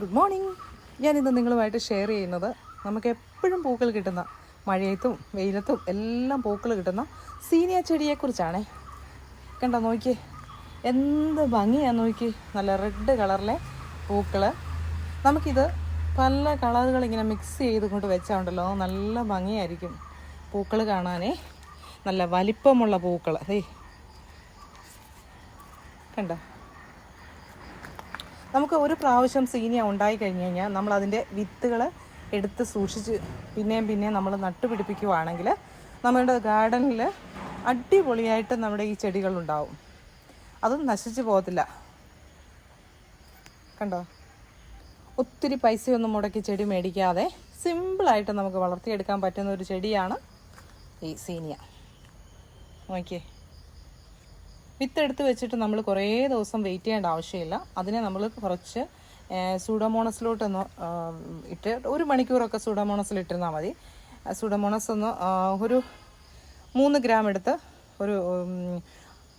Good morning ഞാനിന്ന് നിങ്ങളുമായിട്ട് share ചെയ്യുന്നത് നമുക്ക് എപ്പോഴും പൂക്കൾ കിട്ടുന്ന മഴയത്തും വെയിലത്തും എല്ലാം പൂക്കൾ കിട്ടുന്ന സീനിയ ചെടിയെക്കുറിച്ചാണേ. കണ്ടോ നോക്കി എന്ത് ഭംഗിയാണ് നോക്കി. നല്ല റെഡ് കളറിലെ പൂക്കൾ നമുക്കിത് പല കളറുകൾ ഇങ്ങനെ മിക്സ് ചെയ്ത് കൊണ്ട് വെച്ചാണ്ടല്ലോ നല്ല ഭംഗിയായിരിക്കും പൂക്കൾ കാണാനേ. നല്ല വലിപ്പമുള്ള പൂക്കൾ അതേ കണ്ടോ? നമുക്ക് ഒരു പ്രാവശ്യം സീനിയ ഉണ്ടായി കഴിഞ്ഞ് കഴിഞ്ഞാൽ നമ്മൾ അതിന്റെ വിത്തുകൾ എടുത്ത് സൂക്ഷിച്ച് പിന്നെയും പിന്നെയും നമ്മൾ നട്ടുപിടിപ്പിക്കുവാണെങ്കിൽ നമ്മുടെ ഗാർഡനിൽ അടിപൊളിയായിട്ട് നമ്മുടെ ഈ ചെടികളുണ്ടാവും. അതും നശിച്ചു പോകത്തില്ല. കണ്ടോ? ഒത്തിരി പൈസയൊന്നും മുടക്കി ചെടി മേടിക്കാതെ സിമ്പിളായിട്ട് നമുക്ക് വളർത്തിയെടുക്കാൻ പറ്റുന്ന ഒരു ചെടിയാണ് ഈ സീനിയ. നോക്കിയേ. വിത്തെടുത്ത് വെച്ചിട്ട് നമ്മൾ കുറേ ദിവസം വെയിറ്റ് ചെയ്യേണ്ട ആവശ്യമില്ല. അതിനെ നമ്മൾ കുറച്ച് സൂഡമോണസിലോട്ടൊന്ന് ഇട്ട് ഒരു മണിക്കൂറൊക്കെ സൂഡോമോണസിൽ ഇട്ടിരുന്നാൽ മതി. സൂഡോമോണസ് ഒന്ന് ഒരു മൂന്ന് ഗ്രാം എടുത്ത് ഒരു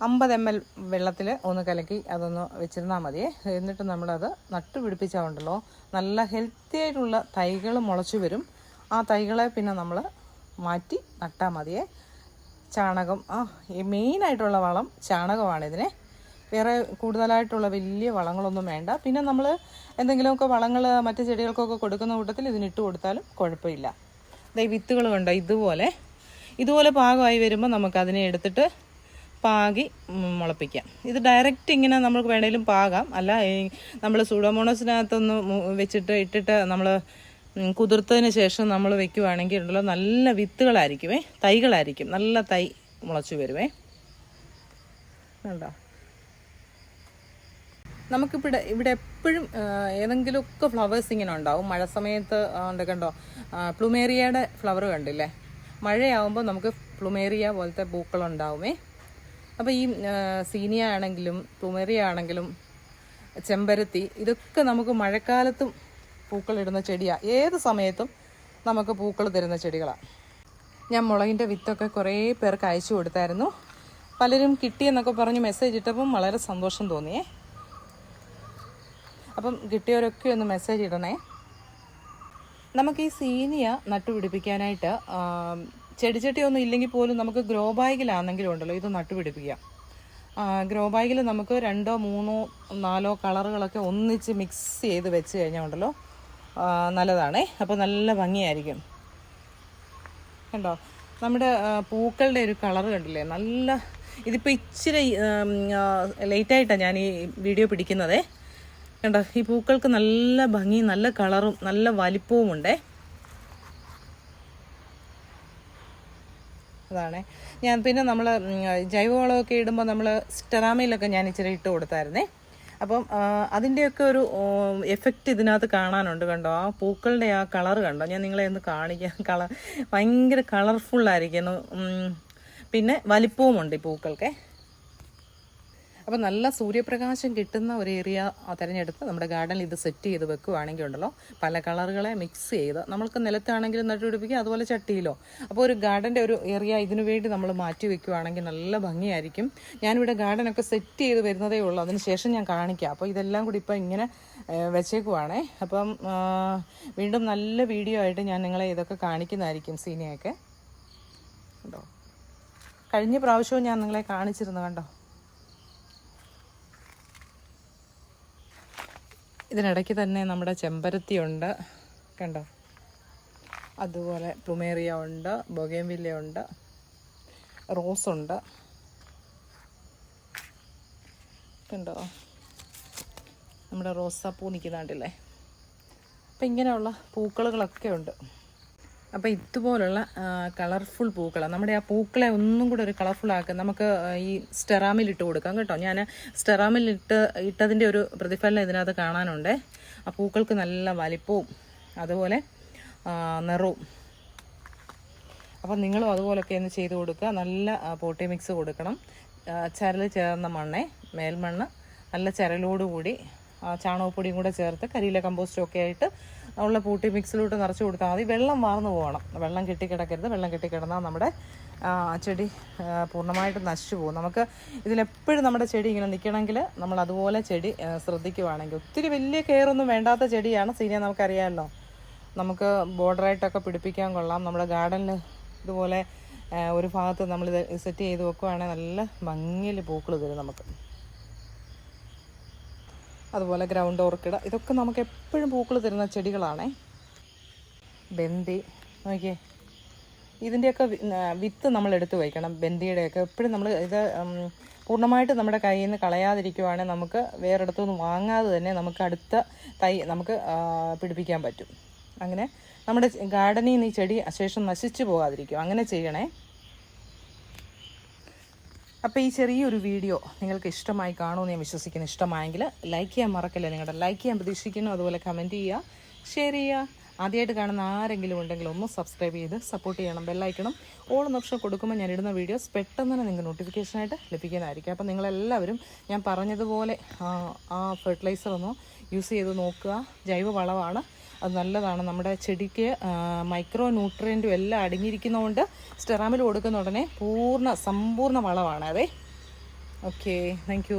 അമ്പത് എം എൽ വെള്ളത്തിൽ ഒന്ന് കലക്കി അതൊന്ന് വെച്ചിരുന്നാൽ മതി എന്നിട്ട് നമ്മളത് നട്ടുപിടിപ്പിച്ചാൽ ഉണ്ടല്ലോ നല്ല ഹെൽത്തി ആയിട്ടുള്ള തൈകൾ മുളച്ചു വരും. ആ തൈകളെ പിന്നെ നമ്മൾ മാറ്റി നട്ടാൽ മതിയേ. ചാണകം. ആ മെയിനായിട്ടുള്ള വളം ചാണകമാണ് ഇതിന്. വേറെ കൂടുതലായിട്ടുള്ള വലിയ വളങ്ങളൊന്നും വേണ്ട. പിന്നെ നമ്മൾ എന്തെങ്കിലുമൊക്കെ വളങ്ങൾ മറ്റു ചെടികൾക്കൊക്കെ കൊടുക്കുന്ന കൂട്ടത്തിൽ ഇതിനിട്ട് കൊടുത്താലും കുഴപ്പമില്ല. ദേ വിത്തുകൾ കണ്ടോ? ഇതുപോലെ. ഇതുപോലെ പാകമായി വരുമ്പോൾ നമുക്ക് അതിനെ എടുത്തിട്ട് പാകി മുളപ്പിക്കാം. ഇത് ഡയറക്റ്റ് ഇങ്ങനെ നമുക്ക് വേണേലും പാകാം. അല്ല നമ്മൾ സൂഡോമോണസിനകത്തൊന്ന് വെച്ചിട്ട് ഇട്ടിട്ട് നമ്മൾ കുതിർത്തതിന് ശേഷം നമ്മൾ വെക്കുവാണെങ്കിൽ ഉണ്ടല്ലോ നല്ല വിത്തുകളായിരിക്കുമേ തൈകളായിരിക്കും. നല്ല തൈ മുളച്ചു വരുമേ. കണ്ടോ? നമുക്കിവിടെ ഇവിടെ എപ്പോഴും ഏതെങ്കിലുമൊക്കെ ഫ്ലവേഴ്സ് ഇങ്ങനെ ഉണ്ടാവും. മഴ സമയത്ത് ഉണ്ട് കണ്ടോ? പ്ലുമേറിയയുടെ ഫ്ലവർ കണ്ടില്ലേ? മഴയാവുമ്പോൾ നമുക്ക് പ്ലുമേറിയ പോലത്തെ പൂക്കൾ ഉണ്ടാവുമേ. അപ്പോൾ ഈ സീനിയ ആണെങ്കിലും പ്ലുമേറിയ ആണെങ്കിലും ചെമ്പരത്തി ഇതൊക്കെ നമുക്ക് മഴക്കാലത്തും പൂക്കളിടുന്ന ചെടിയാണ് ഏത് സമയത്തും നമുക്ക് പൂക്കൾ തരുന്ന ചെടികളാണ് ഞാൻ മുളകിന്റെ വിത്തൊക്കെ കുറേ പേർക്ക് അയച്ചു കൊടുത്തായിരുന്നു. പലരും കിട്ടിയെന്നൊക്കെ പറഞ്ഞ് മെസ്സേജ് ഇട്ടപ്പം വളരെ സന്തോഷം തോന്നിയേ. അപ്പം കിട്ടിയവരൊക്കെ ഒന്ന് മെസ്സേജ് ഇടണേ. നമുക്ക് ഈ സീനിയ നട്ടുപിടിപ്പിക്കാനായിട്ട് ചെടിച്ചട്ടിയൊന്നും ഇല്ലെങ്കിൽ പോലും നമുക്ക് ഗ്രോ ബാഗിലാണെങ്കിലും ഉണ്ടല്ലോ ഇത് നട്ടുപിടിപ്പിക്കാം. ഗ്രോ ബാഗിൽ നമുക്ക് രണ്ടോ മൂന്നോ നാലോ കളറുകളൊക്കെ ഒന്നിച്ച് മിക്സ് ചെയ്ത് വെച്ച് കഴിഞ്ഞാൽ ഉണ്ടല്ലോ നല്ലതാണേ. അപ്പോൾ നല്ല ഭംഗിയായിരിക്കും. കണ്ടോ? നമ്മുടെ പൂക്കളുടെ ഒരു കളർ കണ്ടില്ലേ? നല്ല ഇതിപ്പോൾ ഇച്ചിരി ലേറ്റായിട്ടാണ് ഞാൻ ഈ വീഡിയോ പിടിക്കുന്നതേ. കണ്ടോ? ഈ പൂക്കൾക്ക് നല്ല ഭംഗി നല്ല കളറും നല്ല വലിപ്പവും ഉണ്ടേ അതാണേ. ഞാൻ പിന്നെ നമ്മൾ ജൈവവളമൊക്കെ ഇടുമ്പോൾ നമ്മൾ സ്റ്റെറാമയിലൊക്കെ ഞാൻ ഇച്ചിരി ഇട്ട് കൊടുത്തായിരുന്നേ. അപ്പം അതിന്റെയൊക്കെ ഒരു എഫക്റ്റ് ഇതിനകത്ത് കാണാനുണ്ട് കണ്ടോ? ആ പൂക്കളുടെ ആ കളർ കണ്ടോ? ഞാൻ നിങ്ങളെ ഒന്ന് കാണിക്കാം. കളർ ഭയങ്കര കളർഫുള്ളായിരിക്കുന്നു പിന്നെ വലിപ്പവുമുണ്ട് ഈ പൂക്കൾക്ക്. അപ്പോൾ നല്ല സൂര്യപ്രകാശം കിട്ടുന്ന ഒരു ഏരിയ തിരഞ്ഞെടുത്ത് നമ്മുടെ ഗാർഡനിൽ ഇത് സെറ്റ് ചെയ്ത് വെക്കുകയാണെങ്കിൽ ഉണ്ടല്ലോ. പല കളറുകളെ മിക്സ് ചെയ്ത് നമ്മൾക്ക് നിലത്താണെങ്കിലും നട്ടുപിടിപ്പിക്കുക അതുപോലെ ചട്ടിയിലോ. അപ്പോൾ ഒരു ഗാർഡന്റെ ഒരു ഏരിയ ഇതിനു വേണ്ടി നമ്മൾ മാറ്റി വെക്കുകയാണെങ്കിൽ നല്ല ഭംഗിയായിരിക്കും. ഞാനിവിടെ ഗാർഡനൊക്കെ സെറ്റ് ചെയ്ത് വരുന്നതേ ഉള്ളൂ. അതിന് ശേഷം ഞാൻ കാണിക്കാം. അപ്പോൾ ഇതെല്ലാം കൂടി ഇപ്പോൾ ഇങ്ങനെ വെച്ചേക്കുവാണേ. അപ്പം വീണ്ടും നല്ല വീഡിയോ ആയിട്ട് ഞാൻ നിങ്ങളെ ഇതൊക്കെ കാണിക്കുന്നതായിരിക്കും സീനിയൊക്കെ. കണ്ടോ? കഴിഞ്ഞ പ്രാവശ്യവും ഞാൻ നിങ്ങളെ കാണിച്ചിരുന്നു കണ്ടോ? ഇതിനിടയ്ക്ക് തന്നെ നമ്മുടെ ചെമ്പരത്തി ഉണ്ട്. കണ്ടോ? അതുപോലെ പ്ലുമേറിയ ഉണ്ട് ബൊഗേംവില്ല ഉണ്ട് റോസ് ഉണ്ട്. കണ്ടോ? നമ്മുടെ റോസാപ്പൂ നിൽക്കുന്നുണ്ടല്ലേ അപ്പം ഇങ്ങനെയുള്ള പൂക്കളുകളൊക്കെ ഉണ്ട്. അപ്പോൾ ഇതുപോലുള്ള കളർഫുൾ പൂക്കളാണ് നമ്മുടെ ആ പൂക്കളെ ഒന്നും കൂടെ ഒരു കളർഫുൾ ആക്കുക നമുക്ക് ഈ സ്റ്റെറാമിൽ ഇട്ട് കൊടുക്കാം കേട്ടോ. ഞാൻ സ്റ്റെറാമിൽ ഇട്ട് ഇട്ടതിന്റെ ഒരു പ്രതിഫലനം ഇതിനകത്ത് കാണാനുണ്ട്. ആ പൂക്കൾക്ക് നല്ല വലിപ്പവും അതുപോലെ നിറവും. അപ്പം നിങ്ങളും അതുപോലൊക്കെ ഒന്ന് ചെയ്ത് കൊടുക്കുക. നല്ല പോട്ടി മിക്സ് കൊടുക്കണം. ചരൽ ചേർന്ന മണ്ണേ മേൽമണ്ണ്. നല്ല ചരലോടുകൂടി ചാണകപ്പൊടിയും കൂടെ ചേർത്ത് കരിയില കമ്പോസ്റ്റും ഒക്കെ ആയിട്ട് ഉള്ള പൂട്ടി മിക്സിലോട്ട് നിറച്ച് കൊടുത്താൽ മതി. വെള്ളം വാർന്നു പോകണം. വെള്ളം കെട്ടിക്കിടക്കരുത്. വെള്ളം കെട്ടിക്കിടന്നാൽ നമ്മുടെ ചെടി പൂർണമായിട്ട് നശിച്ചു പോകും. നമുക്ക് ഇതിലെപ്പോഴും നമ്മുടെ ചെടി ഇങ്ങനെ നിൽക്കണമെങ്കിൽ നമ്മൾ അതുപോലെ ചെടി ശ്രദ്ധിക്കുവാണെങ്കിൽ. ഒത്തിരി വലിയ കെയറൊന്നും വേണ്ടാത്ത ചെടിയാണ് സീനിയ നമുക്കറിയാമല്ലോ. നമുക്ക് ബോർഡറായിട്ടൊക്കെ പിടിപ്പിക്കാൻ കൊള്ളാം. നമ്മുടെ ഗാർഡനിൽ ഇതുപോലെ ഒരു ഭാഗത്ത് നമ്മൾ സെറ്റ് ചെയ്ത് വെക്കുവാണെങ്കിൽ നല്ല ഭംഗിയിൽ പൂക്കൾ തരും നമുക്ക്. അതുപോലെ ഗ്രൗണ്ട് ഓർക്കിഡ് ഇതൊക്കെ നമുക്ക് എപ്പോഴും പൂക്കൾ തരുന്ന ചെടികളാണേ. ബന്തി നോക്കിയേ. ഇതിന്റെയൊക്കെ വിത്ത് നമ്മൾ എടുത്ത് വയ്ക്കണം. ബന്ദിയുടെയൊക്കെ എപ്പോഴും നമ്മൾ ഇത് പൂർണമായിട്ട് നമ്മുടെ കയ്യിൽ നിന്ന് കളയാതിരിക്കുവാണെങ്കിൽ നമുക്ക് വേറെടുത്തുനിന്ന് വാങ്ങാതെ തന്നെ നമുക്ക് അടുത്ത തൈ നമുക്ക് പിടിപ്പിക്കാൻ പറ്റും. അങ്ങനെ നമ്മുടെ ഗാർഡനിൽ നിന്ന് ഈ ചെടി ശേഷം നശിച്ചു പോകാതിരിക്കും. അങ്ങനെ ചെയ്യണേ. അപ്പോൾ ഈ ചെറിയൊരു വീഡിയോ നിങ്ങൾക്ക് ഇഷ്ടമായി കാണുമെന്ന് ഞാൻ വിശ്വസിക്കുന്നു. ഇഷ്ടമായെങ്കിൽ ലൈക്ക് ചെയ്യാൻ മറക്കല്ലേ. നിങ്ങളുടെ ലൈക്ക് ചെയ്യാൻ പ്രതീക്ഷിക്കുന്നു. അതുപോലെ കമന്റ് ചെയ്യുക. ഷെയർ ചെയ്യുക. ആദ്യമായിട്ട് കാണുന്ന ആരെങ്കിലും ഉണ്ടെങ്കിൽ ഒന്ന് സബ്സ്ക്രൈബ് ചെയ്ത് സപ്പോർട്ട് ചെയ്യണം. ബെല്ലൈക്കണം ഓൾ ഓപ്ഷൻ കൊടുക്കുമ്പോൾ ഞാൻ ഇടുന്ന വീഡിയോസ് പെട്ടെന്ന് തന്നെ നിങ്ങൾക്ക് നോട്ടിഫിക്കേഷനായിട്ട് ലഭിക്കുന്നതായിരിക്കും. അപ്പോൾ നിങ്ങളെല്ലാവരും ഞാൻ പറഞ്ഞതുപോലെ ആ, ഫെർട്ടിലൈസർ ഒന്ന് യൂസ് ചെയ്ത് നോക്കുക. ജൈവ വളമാണ് അത് നല്ലതാണ്. നമ്മുടെ ചെടിക്ക് മൈക്രോ ന്യൂട്രിയന്റും എല്ലാം അടങ്ങിയിരിക്കുന്നതുകൊണ്ട് സ്റ്റെറാമിൽ കൊടുക്കുന്ന ഉടനെ പൂർണ സമ്പൂർണ വളമാണ്. അതെ? Okay thank